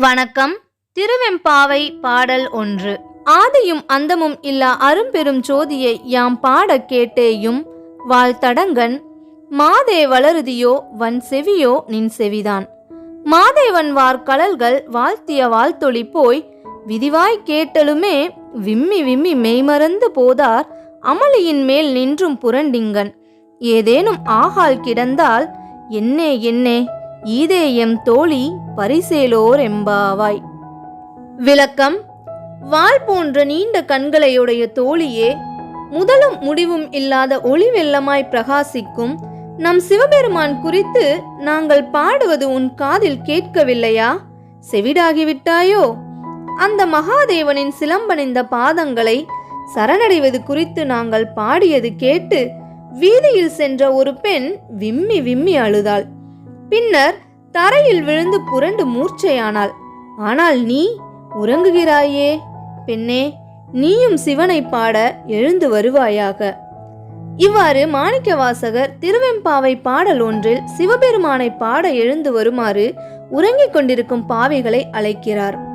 வணக்கம். திருவெம்பாவை பாடல் ஒன்று. ஆதியும் அந்தமும் இல்லா அரும்பெரும் ஜோதியை யாம் பாடக் கேட்டேயும் வாழ்த்தடங்கன் மாதே வளருதியோ வன் செவியோ நின் செவிதான். மாதேவன் வார்கடல்கள் வாழ்த்திய வாழ்த்தொளி போய் விதிவாய் கேட்டலுமே விம்மி விம்மி மெய்மறந்து போதார் அமளியின் மேல் நின்றும் புரண்டிங்கன் ஏதேனும் ஆகால் கிடந்தால் என்னே என்னே ஈதேயம் தோழி பரிசேலோர் எம்பாவாய் விளக்கம் வாள் போன்ற நீண்ட கண்களையுடைய தோழியே முதலும் முடிவும் இல்லாத ஒளி வெள்ளமாய் பிரகாசிக்கும் நம் சிவபெருமான் குறித்து நாங்கள் பாடுவது உன் காதில் கேட்கவில்லையா? செவிடாகிவிட்டாயோ? அந்த மகாதேவனின் சிலம்பணிந்த பாதங்களை சரணடைவது குறித்து நாங்கள் பாடியது கேட்டு வீதியில் சென்ற ஒரு பெண் விம்மி விம்மி அழுதாள். பின்னர் தரையில் விழுந்து புரண்டு மூர்ச்சையானாள். ஆனால் நீ உறங்குகிறாயே. பெண்ணே நீயும் சிவனை பாட எழுந்து வருவாயாக இவ்வாறு மாணிக்கவாசகர் திருவெம்பாவை பாடல் ஒன்றில் சிவபெருமானை பாட எழுந்து வருமாறு உறங்கிக் கொண்டிருக்கும் பாவைகளை அழைக்கிறார்.